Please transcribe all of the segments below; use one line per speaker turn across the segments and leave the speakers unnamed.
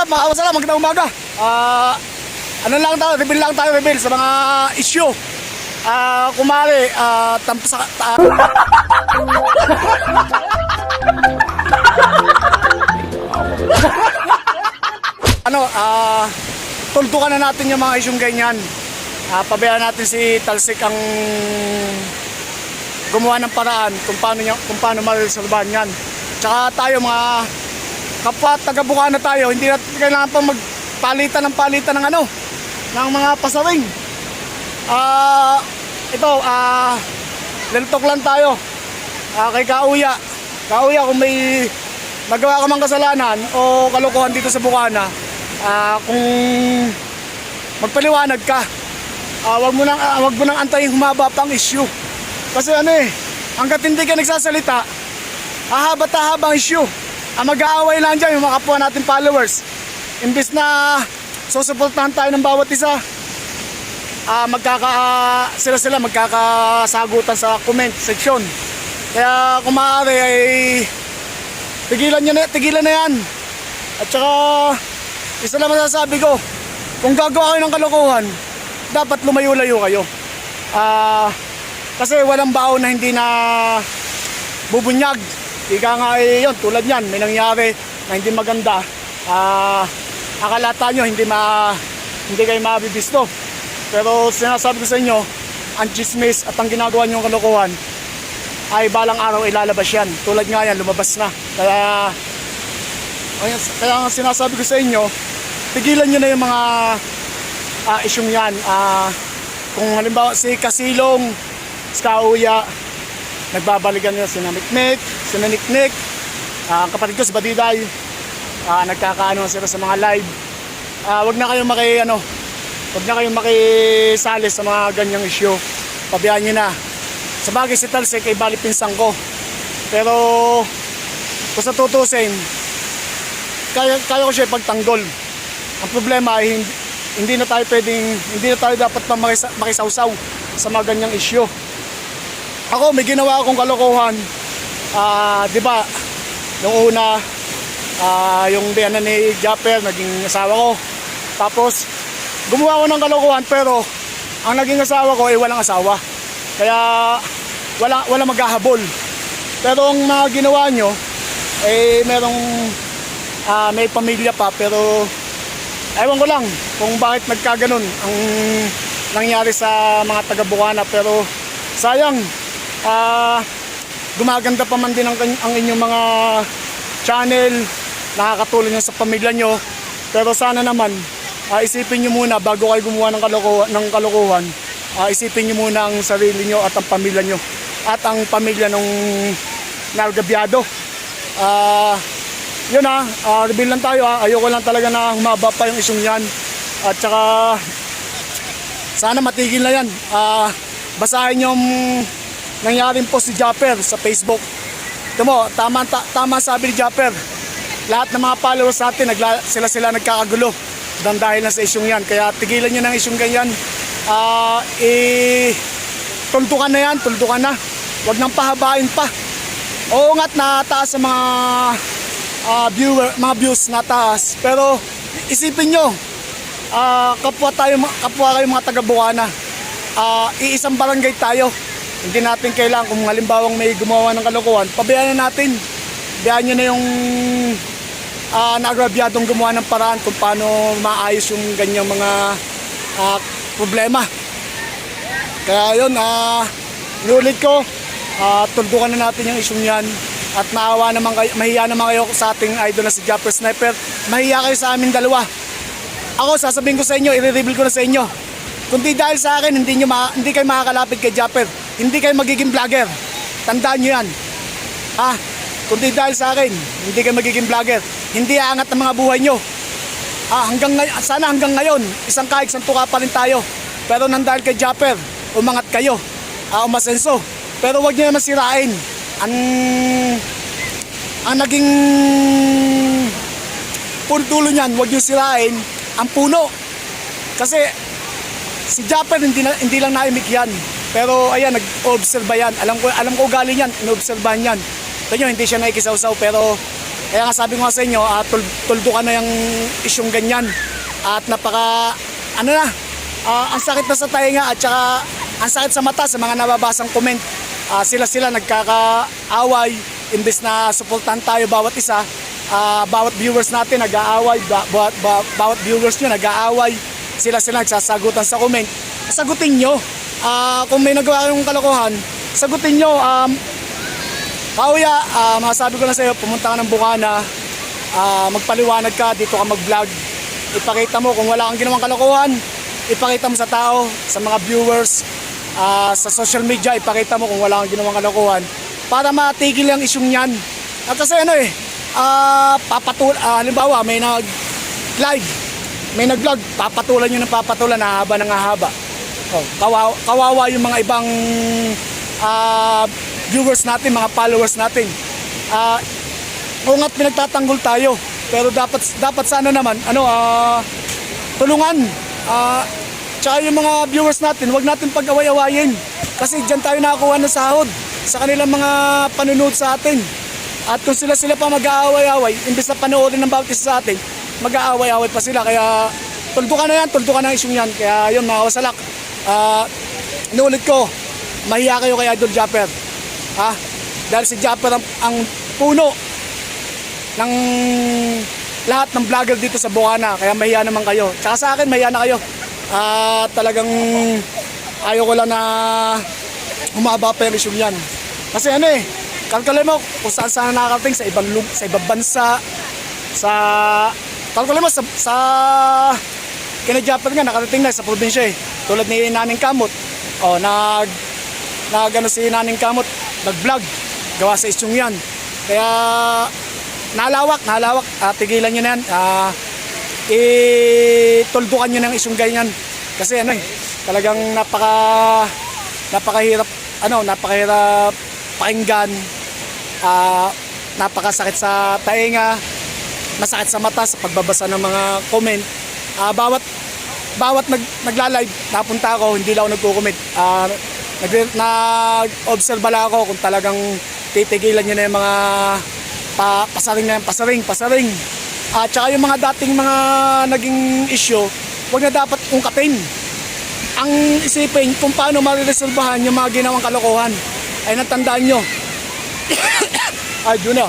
Mga kasala, magandang umaga. Ah, ano lang tayo, reveal lang tayo, reveal sa mga issue. Ah, kumari, ah, tampo sa... ta- ano, ah, tuldukan na natin yung mga isyong ganyan. Ah, pabayaan natin si Talsik ang gumawa ng paraan kung paano, niya, kung paano mariresolbahan yan. Tsaka tayo mga kapwa taga Bukana tayo, hindi natin kailangan pang magpalitan ng palitan ng ano, ng mga pasaring. Ah, ito, ah, lentok lang tayo. Ah, kay Kauya. Kauya, kung may nagawa ka mang kasalanan o kalokohan dito sa Bukana, ah, kung magpaliwanag ka, ah, wag mo nang ah, wag mo nang antayin humaba pang issue. Kasi ano eh, hanggat hindi ka nagsasalita, hahaba habang issue. Ang mag-aaway lang dyan yung mga natin followers. Imbis na susuportahan tayo ng bawat isa, ah magkaka sila sila magkakasagutan sa comment section. Kaya kung maaari ay tigilan niyo na tigilan na yan. At saka isa lang masasabi ko, kung gagawa kayo ng kalokohan, dapat lumayo-layo kayo. Ah kasi walang baon na hindi na bubunyag. Ika nga eh, yun, tulad yan, may nangyari na hindi maganda. Ah, akalata nyo, hindi, ma, hindi kayo mabibisto. Pero sinasabi ko sa inyo, ang chismis at ang ginagawa nyo kalokohan, ay balang araw ilalabas yan. Tulad nga yan, lumabas na. Kaya, kaya, kaya nga sinasabi ko sa inyo, tigilan nyo na yung mga ah, isyong yan. Ah, kung halimbawa si Kasilong, si Kauya, nagbabalikan nila si Namiknik, si Naniknik, ah, kapatid ko si Badiday, ah, nagkakaano sila sa mga live. Ah, wag na kayong maki, ano, wag na kayong makisali sa mga ganyang issue. Pabayaan nyo na. Sa bagay si Talsik ay bali pinsang ko. Pero, kung sa tutusin, kaya, kaya ko siya ipagtanggol. Ang problema ay hindi, hindi na tayo pwedeng, hindi na tayo dapat pa makisa, makisawsaw sa mga ganyang issue. Ako, may ginawa akong kalokohan. Ah, 'di ba? Nung una, ah, yung biyanan ni Japper, naging asawa ko. Tapos, gumawa ako ng kalokohan pero ang naging asawa ko ay walang asawa. Kaya wala wala maghahabol. Pero ang mga ginawa nyo, eh merong ah, may pamilya pa pero ewan ko lang kung bakit nagkaganon ang nangyari sa mga taga Bukana pero sayang ah gumaganda pa man din ang, ang inyong mga channel. Nakakatulong yan sa pamilya nyo. Pero sana naman ah, isipin nyo muna bago kayo gumawa ng kalokohan, ng kalokohan ah, isipin nyo muna ang sarili nyo at ang pamilya nyo at ang pamilya ng nargabyado ah yun ah, ah, reveal lang tayo ah. ayoko lang talaga na humaba pa yung isong yan. At saka sana matigil na yan. Ah basahin yung nangyaring post si Japper sa Facebook. Ito mo, tama, ta, tama sabi ni Japper. Lahat ng mga followers natin nagla, sila sila nagkakagulo. Dan dahil na sa isyong yan. Kaya tigilan nyo ng isyong ganyan. Ah eh tuldukan na yan, tuldukan na. Wag nang pahabain pa. Oo nga't nataas sa mga ah, viewer, mga views nataas. Pero isipin nyo ah, kapwa tayo kapwa kayo mga taga Bukana ah, iisang barangay tayo hindi natin kailangan kung halimbawang may gumawa ng kalokohan pabayaan na natin. Pabayaan nyo na yung ah, naagrabyadong gumawa ng paraan kung paano maayos yung ganyang mga ah, problema. Kaya yun ah inulit ko ah, tuldukan na natin yung isyong yan. At maawa naman kayo, mahiya naman kayo sa ating idol na si Japper Sniper. Mahiya kayo sa amin dalawa. Ako sasabihin ko sa inyo, i-reveal ko na sa inyo. Kundi dahil sa akin, hindi, nyo ma- hindi kayo makakalapit kay Japper. Hindi kayo magiging vlogger. Tandaan nyo yan. Ha? Kundi dahil sa akin, hindi kayo magiging vlogger. Hindi aangat ang mga buhay nyo. Ah, hanggang ngay- sana hanggang ngayon, isang kaig, isang tuka pa rin tayo. Pero nang dahil kay Japper, umangat kayo. Ah, umasenso. Pero wag nyo naman sirain. Ang, ang naging puntulo niyan, wag nyo sirain ang puno. Kasi si Japper hindi, na, hindi lang naimik yan. Pero ayan, nag-obserba yan. Alam ko, alam ko galing yan, inobserbahan yan. Ito nyo, hindi siya nakikisaw-saw pero Kaya nga sabi ko nga sa inyo, uh, tul tuldukan na yung isyong ganyan. At napaka, ano na, ah, ang sakit na sa tainga at saka ang sakit sa mata sa mga nababasang comment. Ah, sila-sila nagkakaaway, imbes na suportahan tayo bawat isa. Ah, bawat viewers natin nag-aaway, ba- ba- ba- bawat viewers nyo nag-aaway. Sila-sila nagsasagutan sa comment. Sagutin nyo. Ah, kung may nagawa kayong kalokohan, sagutin nyo. Um, Kauya, ah, masasabi ko na sa iyo, pumunta ka ng Bukana, ah, magpaliwanag ka, dito ka mag-vlog. Ipakita mo kung wala kang ginawang kalokohan, ipakita mo sa tao, sa mga viewers, ah, sa social media, ipakita mo kung wala kang ginawang kalokohan para matigil yung isyong yan. At kasi ano eh, ah, papatul ah, halimbawa may nag-live, may nag-vlog, papatulan nyo ng papatulan, hahaba ng hahaba. Oh, kawawa, kawawa yung mga ibang ah, viewers natin, mga followers natin. Ah, oo nga't pinagtatanggol tayo. Pero dapat dapat sana naman ano ah tulungan. Ah tsaka yung mga viewers natin, wag natin pag-away-awayin. Kasi diyan tayo nakakuha ng sahod sa kanilang mga panunood sa atin. At kung sila-sila pa mag-aaway-away, imbes na panoorin ng bawat isa sa atin, mag-aaway-away pa sila. Kaya tuldukan na yan, tuldukan na ang isyong yan. Kaya yun mga wasalak, ah inuulit ko, mahiya kayo kay Idol Japper. Ha? Dahil si Japper ang, ang puno ng lahat ng vlogger dito sa Bukana. Kaya mahiya naman kayo. Tsaka sa akin, mahiya na kayo. Ah, talagang ayaw ko lang na humaba pa yung isyong yan. Kasi ano eh, kalkulay mo kung saan saan nakakarating sa ibang sa ibang bansa, sa kalkulay mo sa, sa kina Japper nga nakarating na sa probinsya eh. Tulad ni Naning Kamot. Oh, nag nag ano si Naning Kamot, nag-vlog gawa sa isyong yan. Kaya nalawak, nalawak. Ah, tigilan nyo na yan. Ah, ituldukan nyo ng isyong ganyan. Kasi ano eh, talagang napaka napakahirap ano, napakahirap pakinggan. Ah, napakasakit sa tainga, masakit sa mata sa pagbabasa ng mga comment. Ah, bawat bawat nag nagla-live, napunta ako, hindi lang ako nagko-comment. Ah, nag nag-observe lang ako kung talagang titigilan niyo na yung mga pa, pasaring na yan, pasaring, pasaring. At saka yung mga dating mga naging issue, wag na dapat ungkapin. Ang isipin kung paano mariresolbahan yung mga ginawang kalokohan. Ay natandaan nyo. Ay, Junior.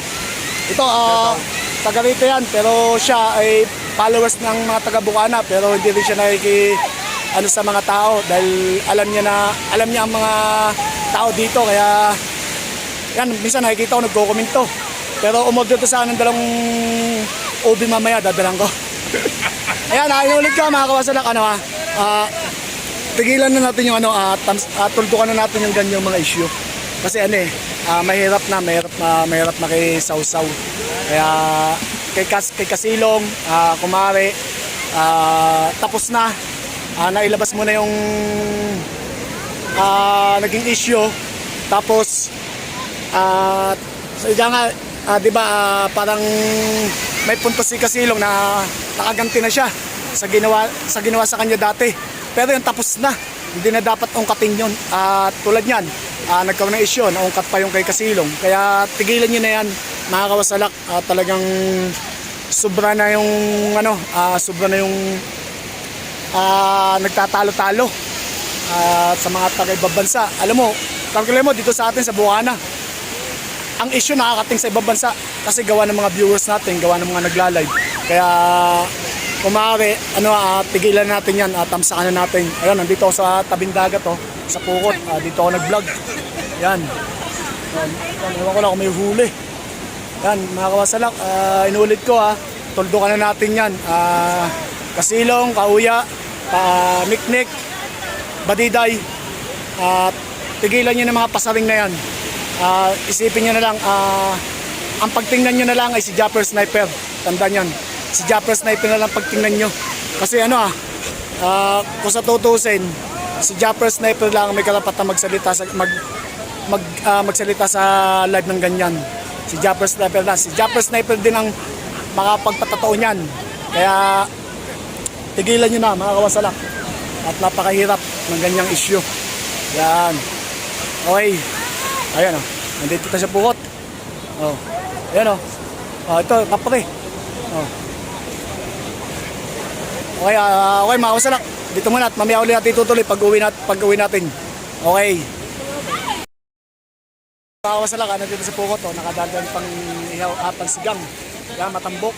Ito, ah, taga rito yan, pero siya ay followers ng mga taga Bukana, pero hindi rin siya nakiki ano sa mga tao dahil alam niya na alam niya ang mga tao dito. Kaya yan minsan nakikita ko nagko-komento. Pero umorder to sa akin ng dalawang ubi mamaya dadalang ko. Ayan ayun ulit ka mga kawasalak ano ha ah, tigilan na natin yung ano ah, tams, ah, tuldukan na natin yung ganyang mga issue. Kasi ano eh ah, mahirap na mahirap na mahirap na kay sausaw kaya kay, kas, kay kasilong ah, kumare ah, tapos na. Ah, nailabas mo na yung ah, naging issue. Tapos uh, nga ah, 'di ba ah, parang may punto si Kasilong na nakaganti na siya sa ginawa sa ginawa sa kanya dati. Pero yung tapos na. Hindi na dapat ungkatin yun. At tulad niyan ah, nagkaroon ng issue naungkat pa yung kay Kasilong. Kaya tigilan niyo na yan mga kawasalak Ah, talagang sobra na yung ano ah, sobra na yung ah, nagtatalo-talo at sa mga taga-ibang bansa. Alam mo, kalkulay mo dito sa atin sa Bukana. Ang issue nakakating sa ibang bansa kasi gawa ng mga viewers natin, gawa ng mga nagla-live. Kaya kung maaari, ano, ah, tigilan natin yan at tamsakan na natin. Ayun, nandito ako sa tabing dagat, oh, sa Pukot. Ah, dito ako nag-vlog. Yan, yan, ewan ko lang kung may huli. Yan, mga kawasalak, ah, inulit ko ha. Tuldukan na natin yan. Ah, kasilong, kauya, pa miknik, badiday, at tigilan nyo ng mga pasaring na yan. Ah, isipin nyo na lang, ah, ang pagtingnan nyo na lang ay si Japper Sniper. Tandaan yan. Si Japper Sniper na lang pagtingnan nyo. Kasi ano ah, ah, kung sa tutusin, si Japper Sniper lang ang may karapatan magsalita sa mag mag ah, magsalita sa live ng ganyan. Si Japper Sniper na. Si Japper Sniper din ang makapagpatotoo niyan. Kaya tigilan nyo na mga kawasalak. At napakahirap ng ganyang issue. Yan. Okay. Ayan. Oh. Nandito tayo sa pukot. Oh. Ayan o. Oh. Oh, ito, kapre. Oh. Okay, ah, okay mga kawasalak. Dito muna at mamaya ulit natin tutuloy pag uwi, nat pag uwi natin. Okay. Mga kawasalak, ano dito sa Pukot, oh, nakadagan pang ihaw, ah, pang sigang. Yan, matambok.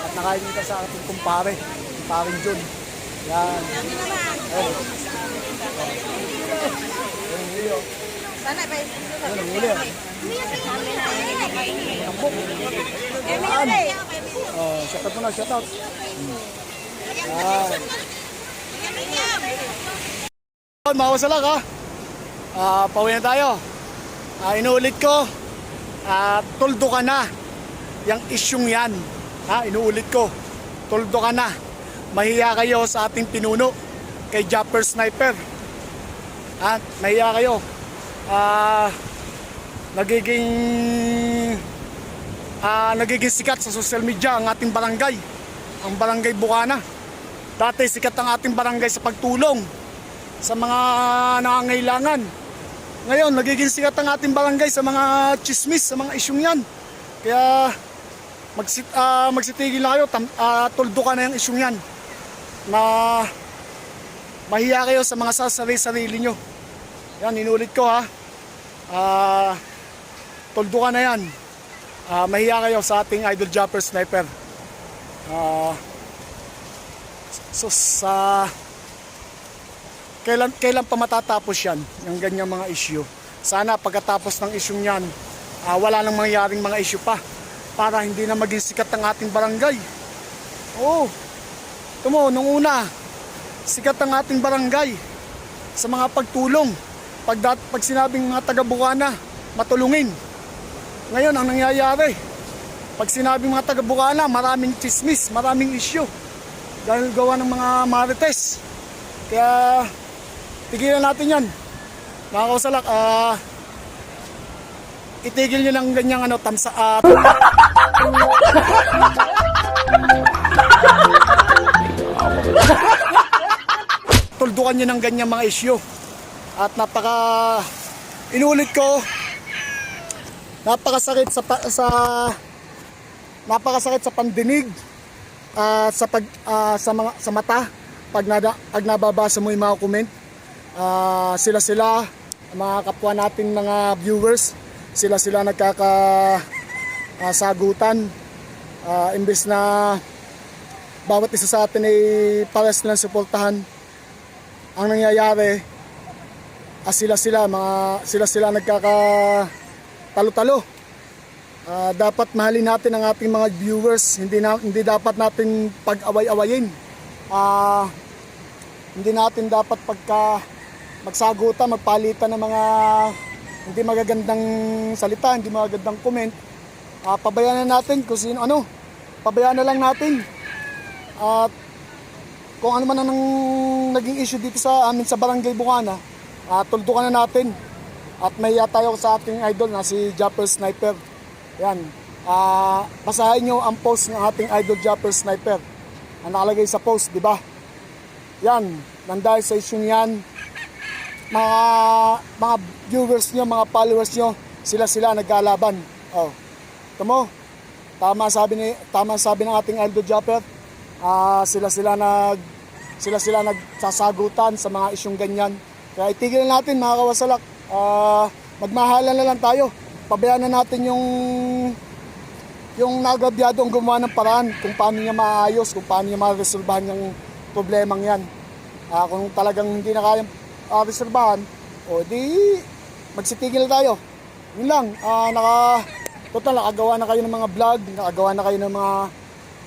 At nakain dito sa ating kumpare. Kumparing Jun. Yan. Ayun. Ayun, huli, oh.
Sana ba?
Ayun, huli, oh. Oh, shout out muna, shout out. Yan. Yun, mga kawasalak ha. Ah, pauwi na tayo. Ah, inuulit ko. Ah, tuldo ka na. Yang isyong yan. Ha, inuulit ko. Tuldo ka na. Mahiya kayo sa ating pinuno kay Japper Sniper. Ha, mahiya kayo. Ah, nagiging ah, nagiging sikat sa social media ang ating barangay. Ang barangay Bukana. Dati sikat ang ating barangay sa pagtulong sa mga nangangailangan. Ngayon, nagiging sikat ang ating barangay sa mga chismis, sa mga isyong yan. Kaya magsit, ah, magsitigil na kayo, tam, ah, tuldo ka na yung isyong yan. Na mahiya kayo sa mga sasari-sarili nyo. Yan, inulit ko ha. Ah, tuldo ka na yan. Ah, mahiya kayo sa ating idol jumper sniper. Ah, so sa kailan kailan pa matatapos yan yung ganyang mga issue? Sana pagkatapos ng issue niyan ah, wala nang mangyaring mga issue pa para hindi na maging sikat ang ating barangay. Oo. Ito mo nung una sikat ang ating barangay sa mga pagtulong pag, dat, pag sinabing mga taga Bukana matulungin. Ngayon ang nangyayari pag sinabing mga taga Bukana maraming chismis maraming issue dahil gawa ng mga marites. Kaya tigilan natin yan. Mga kausalak, ah... itigil nyo ng ganyang ano, tamsa, ah... tuldukan nyo ng ganyang mga issue. At napaka... Inulit ko, napakasakit sa, sa napakasakit sa pandinig at sa pag ah, sa mga sa mata pag nada, pag nababasa mo yung mga comment Ah, sila sila mga kapwa nating mga viewers sila sila nagkaka ah, sagutan. Ah, imbes na bawat isa sa atin ay pares nilang suportahan ang nangyayari ah, sila sila mga sila sila nagkaka talo-talo. Ah, dapat mahalin natin ang ating mga viewers hindi na hindi dapat natin pag-away-awayin. Ah hindi natin dapat pagka magsagutan, magpalitan ng mga hindi magagandang salita, hindi magagandang comment. Ah, pabayaan na natin kung sino ano. Pabayaan na lang natin. At kung ano man ang naging issue dito sa amin sa Barangay Bungana, ah, tuldukan na natin. At may tayo sa ating idol na si Japper Sniper. Yan. Ah, basahin nyo ang post ng ating idol Japper Sniper. Ang nakalagay sa post, di ba? Yan, nandahil sa issue yan, mga mga viewers nyo, mga followers nyo, sila sila naglalaban. Oh. Ito mo, tama sabi ni tama sabi ng ating Aldo Japper. Ah, sila sila nag sila sila nagsasagutan sa mga isyong ganyan. Kaya itigil na natin mga kawasalak. Ah, magmahalan na lang tayo. Pabayaan na natin yung yung nagabyado gumawa ng paraan kung paano niya maayos, kung paano niya ma-resolbahan yung problemang yan. Ah, kung talagang hindi na kayang uh, reserbahan, o di magsitigil tayo. Yun lang, ah, naka, total, nakagawa na kayo ng mga vlog, nakagawa na kayo ng mga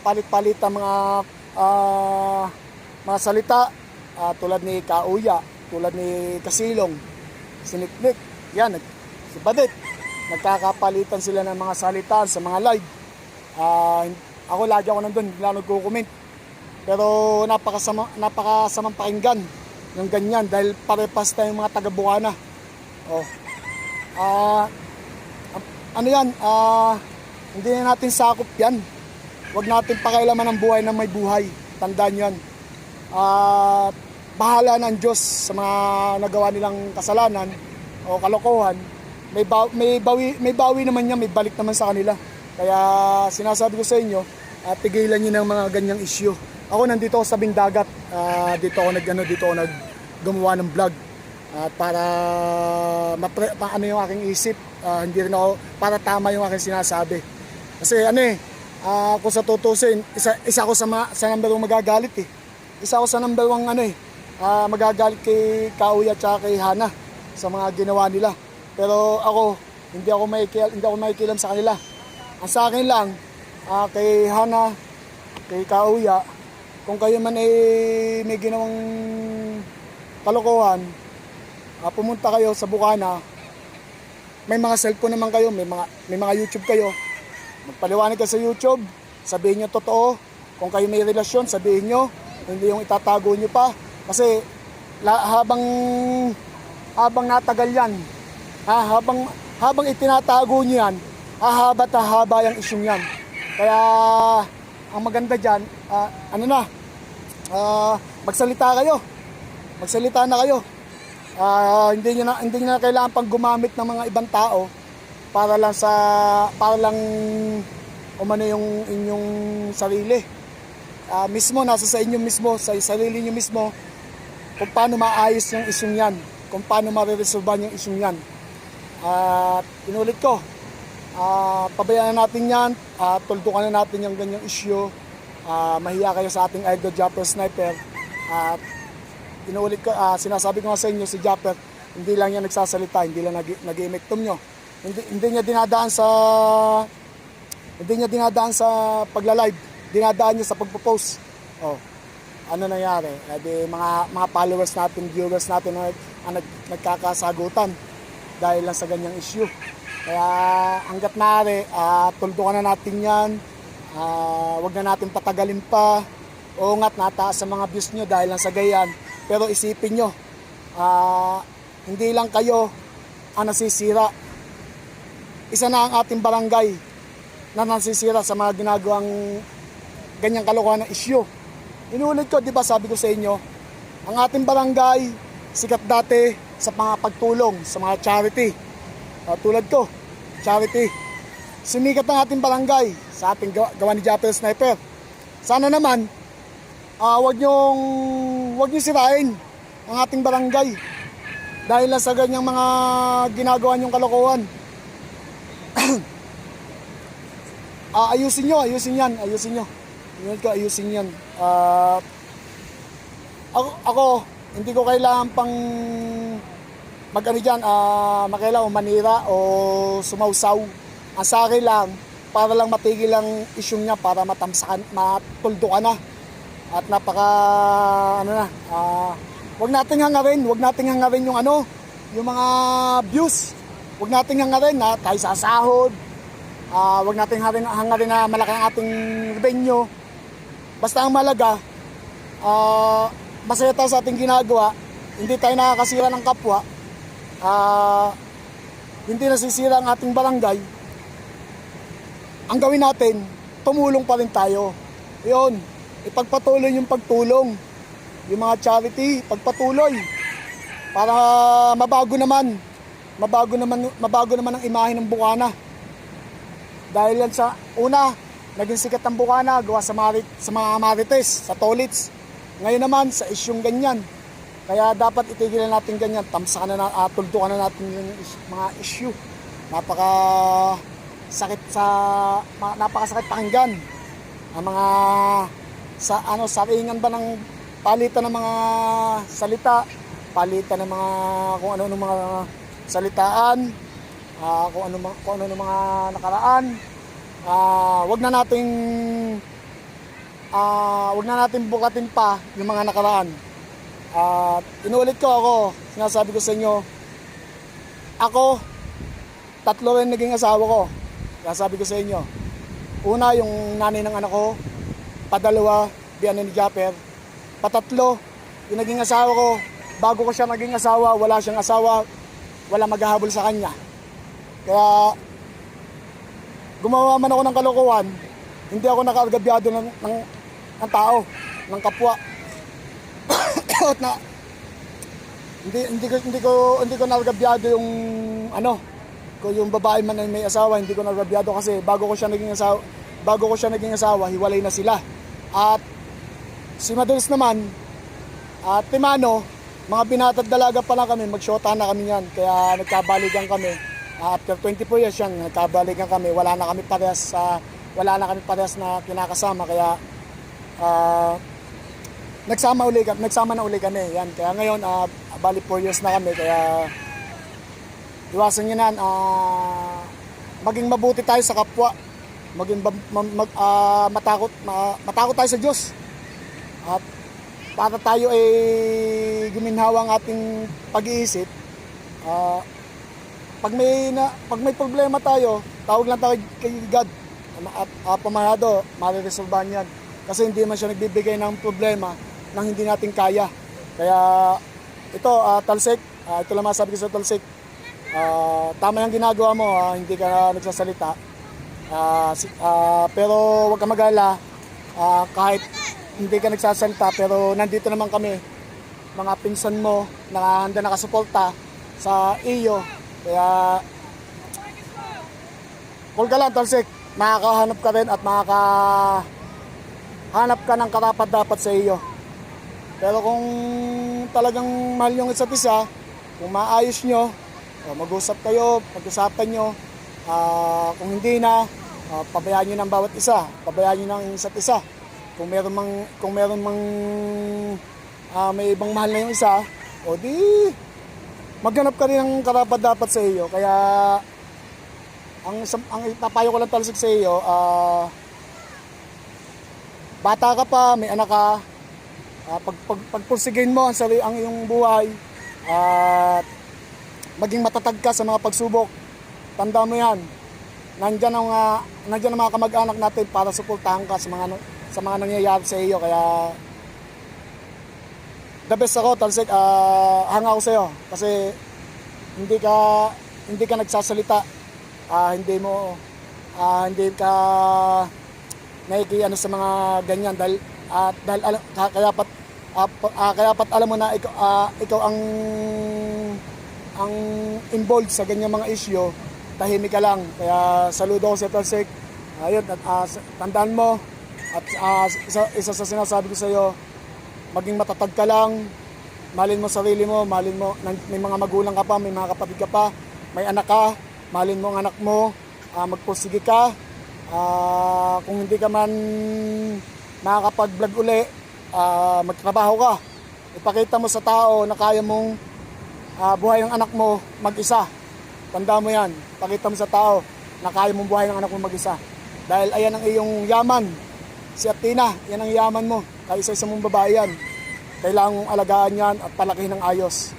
palit-palit mga ah, mga salita ah, tulad ni Kauya, tulad ni Kasilong, si Niknik, yan, si Badit. Nagkakapalitan sila ng mga salita sa mga live. Ah, ako lagi ako nandun, hindi lang nagko-comment. Pero napakasama, napakasamang pakinggan yung ganyan dahil parepas tayong mga taga Bukana. Oh. Ah, am- ano yan? Ah, hindi na natin sakop yan. Huwag natin pakailaman ang buhay ng may buhay. Tandaan yan. At bahala ng Diyos sa mga nagawa nilang kasalanan o kalokohan. May, baw- may, bawi, may bawi naman yan, may balik naman sa kanila. Kaya sinasabi ko sa inyo, ah, pigilan niyo ng mga ganyang issue. Ako nandito sa tabing dagat. Ah, dito ako nag ano, dito ako nag gumawa ng vlog. At para mapre, pa, ano yung aking isip, Ah, hindi rin ako para tama yung aking sinasabi. Kasi ano eh, ah, kung sa tutusin, isa, isa ako sa, mga, sa number one magagalit eh. Isa ako sa number one ano eh, ah, magagalit kay Kauya at kay Hana sa mga ginawa nila. Pero ako, hindi ako maikil, hindi ako makikilam sa kanila. Ang sa akin lang, ah, kay Hana, kay Kauya, kung kayo man ay may ginawang kalokohan, ah, pumunta kayo sa Bukana, may mga cellphone naman kayo, may mga may mga YouTube kayo. Magpaliwanag kayo sa YouTube, sabihin niyo totoo. Kung kayo may relasyon, sabihin niyo, hindi yung itatago niyo pa. Kasi la, habang habang natagal yan, ha, habang habang itinatago niyo yan, hahaba at hahaba yung isyong yan. Kaya ang maganda diyan, ano na, ah, magsalita kayo. Magsalita na kayo. Ah, hindi niyo na hindi niyo na kailangan pang gumamit ng mga ibang tao para lang sa para lang umano yung inyong sarili. Ah, mismo nasa sa inyo mismo, sa sarili niyo mismo kung paano maayos yung isyong yan, kung paano mariresolban yung isyong yan. At inulit ko, ah pabayaan na natin yan, at tuldukan na natin yung ganyang issue. Ah, mahiya kayo sa ating idol Japper Sniper. At inuulit ko, ah, sinasabi ko nga sa inyo si Japper, hindi lang yan nagsasalita, hindi lang nag nag-iimektom nyo. Hindi, hindi niya dinadaan sa hindi niya dinadaan sa pagla-live, dinadaan niya sa pagpo-post. Oh. Ano nangyari? Eh, di mga mga followers natin, viewers natin ang, ang nag, nagkakasagutan dahil lang sa ganyang issue. Kaya hanggat maaari, ah, tuldukan na natin 'yan. Ah, wag na natin patagalin pa. Oo nga't nataas sa mga views nyo dahil lang sa gayan. Pero isipin nyo, ah, hindi lang kayo ang nasisira. Isa na ang ating barangay na nasisira sa mga ginagawang ganyang kalokohan ng issue. Inulit ko, di ba sabi ko sa inyo, ang ating barangay, sikat dati sa mga pagtulong, sa mga charity. Ah, tulad ko, charity. Sumikat ang ating barangay sa ating gawa, gawa ni Japper Sniper. Sana naman, ah wag niyong wag niyo sirain ang ating barangay dahil lang sa ganyang mga ginagawa niyong kalokohan. ah, ayusin niyo, ayusin yan, ayusin niyo. Yun ko, ayusin yan. Ah, ako, ako, hindi ko kailangan pang mag ano dyan, makailangan o manira o sumausaw. Ang sa akin lang, para lang matigil ang isyong niya, para matamsakan, matuldo ka na. At napaka, ano na, ah, wag nating hangarin, wag nating hangarin yung ano, yung mga views. Wag nating hangarin na tayo sasahod. Ah, wag nating hangarin, hangarin na malaki ang ating revenue. Basta ang malaga, ah, masaya tayo sa ating ginagawa, hindi tayo nakakasira ng kapwa, ah, hindi nasisira ang ating barangay, ang gawin natin, tumulong pa rin tayo. Yun, ipagpatuloy yung pagtulong. Yung mga charity, pagpatuloy. Para mabago naman, mabago naman, mabago naman ang imahe ng Bukana. Dahil yan sa, una, naging sikat ang Bukana, gawa sa, marit, sa mga marites, sa tolits. Ngayon naman, sa isyong ganyan. Kaya dapat itigilan natin ganyan, tamsakan na, uh, tuldukan na natin yung is- mga issue. Napaka sakit sa napakasakit pakinggan. Ang mga sa ano saringan ba ng palitan ng mga salita palitan ng mga kung ano ng mga salitaan ah, kung ano kung ano ng mga nakaraan. Ah, wag na nating ah, wag na natin bukatin pa yung mga nakaraan at inulit ko ako sinasabi ko sa inyo ako tatlo rin naging asawa ko kaya sabi ko sa inyo, una yung nanay ng anak ko, padalawa, biyanan ni Japper, patatlo, yung naging asawa ko, bago ko siya naging asawa, wala siyang asawa, wala maghahabol sa kanya. Kaya, gumawa man ako ng kalokohan, hindi ako nakargabyado ng, ng, ng tao, ng kapwa. At na, hindi, hindi ko, hindi ko, hindi ko nakargabyado yung, ano, kung yung babae man ay may asawa, hindi ko narabyado kasi bago ko siya naging asawa, bago ko siya naging asawa, hiwalay na sila. At si Madulas naman, at Timano, mga binatad dalaga pa lang kami, magsyota na kami yan. Kaya nagkabaligan kami. After 24 years yan, nagkabaligan kami. Wala na kami parehas sa wala na kami parehas na kinakasama kaya ah, nagsama uli kami, nagsama na uli kami. Yan. Kaya ngayon ah, bali 4 years na kami kaya iwasan niyo nan ah, maging mabuti tayo sa kapwa. Maging mag, ah, matakot ma- matakot tayo sa Diyos. At para tayo ay guminhawa ang ating pag-iisip, ah, pag may na, pag may problema tayo, tawag lang tayo kay God. At uh, pamahado, mariresolbahan yan. Kasi hindi man siya nagbibigay ng problema nang hindi natin kaya. Kaya ito, ah, Talsik, ah, ito lang masabi ko sa Talsik, ah, tama yung ginagawa mo, ah, hindi ka nagsasalita. Si- ah, pero huwag ka mag-alala, ah, kahit hindi ka nagsasalita, pero nandito naman kami, mga pinsan mo, nakahanda nakasuporta sa iyo. Kaya, call ka lang, Talsik. Makakahanap ka rin at makakahanap ka ng karapat dapat sa iyo. Pero kung talagang mahal yung isa't isa, kung maayos nyo, o mag-usap kayo, pag-usapan nyo, ah, kung hindi na, ah, pabayaan nyo ng bawat isa, pabayaan nyo ng isa't isa. Kung meron mang, kung meron mang ah, may ibang mahal na yung isa, o di, maghanap ka rin ng karapat dapat sa iyo. Kaya, ang, ang ipapayo ko lang talsik sa iyo, ah, bata ka pa, may anak ka, Ah, pag, pag, pagpursigin mo ang, sari, ang iyong buhay at maging matatag ka sa mga pagsubok. Tanda mo yan. Nandyan ang, uh, nandyan ang mga kamag-anak natin para suportahan ka sa mga, sa mga nangyayari sa iyo. Kaya the best ako, Talsik, ah, hanga ako sa iyo. Kasi hindi ka hindi ka nagsasalita. Ah, hindi mo ah, hindi ka nakikiano sa mga ganyan dahil at dahil alam, ka- kaya pat pa- ah, kaya pat alam mo na ikaw, ah, ikaw ang ang involved sa ganyan mga issue tahimik ka lang. Kaya saludo ko sa Talsik ayun at s- tandaan mo at ah, isa, isa sa sinasabi ko sa iyo maging matatag ka lang. Malin mo sarili mo malin mo may mga magulang ka pa may mga kapatid ka pa may anak ka malin mo ang anak mo ah, magpursige ka. Ah, kung hindi ka man makakapag-vlog uli, ah, magtrabaho ka. Ipakita mo sa tao na kaya mong ah, buhay ang anak mo mag-isa. Tanda mo yan. Pakita mo sa tao na kaya mong buhay ang anak mo mag-isa. Dahil ayan ang iyong yaman. Si Atina, yan ang yaman mo. Kaya isa-isa mong babae yan. Kailangan mong alagaan yan at palakihin ng ayos.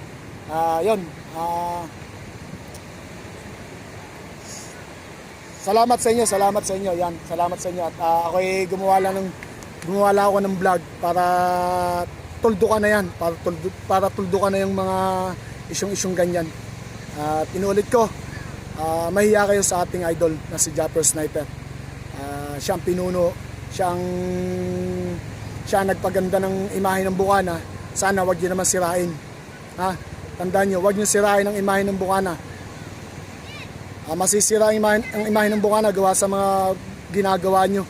Ah, yun. Ah, Salamat sa inyo, salamat sa inyo. Yan, salamat sa inyo. At ah, ako ay gumawa lang ng gumawa ako ng vlog para tuldo ka na yan, para tuldo, para tuldo ka na yung mga isyong-isyong ganyan. At inulit ko, ah, mahiya kayo sa ating idol na si Japper Sniper. Ah, siya ang pinuno, siya ang siya ang nagpaganda ng imahe ng Bukana. Sana wag niyo naman sirain. Ha? Tandaan niyo, wag niyo sirain ang imahe ng Bukana. Ah, masisira ang imahe, ang imahe ng Bukana gawa sa mga ginagawa nyo.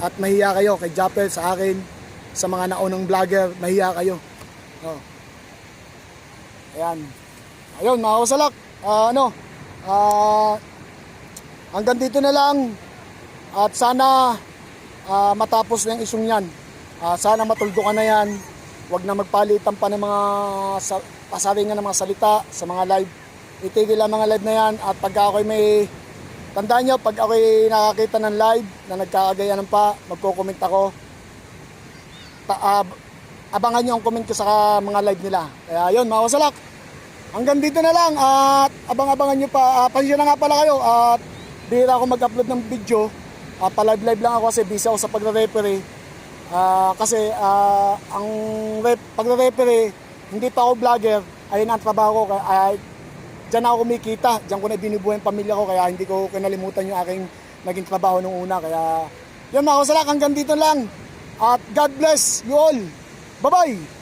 At mahiya kayo kay Japel, sa akin, sa mga naunang vlogger, mahiya kayo. Oh. Ayan. Ayun, mga kasalak. Ah, ano, ah, hanggang dito na lang. At sana ah, matapos na yung isyong yan. Ah, sana matuldo ka na yan. Huwag na magpalitan pa ng mga sa, pasaringan ng mga salita sa mga live itigil ang mga live na yan at pag ako'y may tandaan nyo pag ako'y nakakita ng live na nagkakagayanan pa magko-comment ako. Ta- ab- abangan nyo ang comment ko sa mga live nila. Kaya yun mga kasalak hanggang dito na lang at abang-abangan nyo pa. Uh, pasensya na nga pala kayo at bihira ako mag-upload ng video. Uh, pa live live lang ako kasi busy ako sa pagre-referee. Ah, kasi ah, ang pagre-referee hindi pa ako vlogger ayun ang trabaho ko ay, Diyan ako kumikita, diyan ko na binubuhay ang pamilya ko kaya hindi ko kinalimutan yung aking naging trabaho nung una. Kaya yun mga kasalak, hanggang dito lang. At God bless you all. Bye-bye!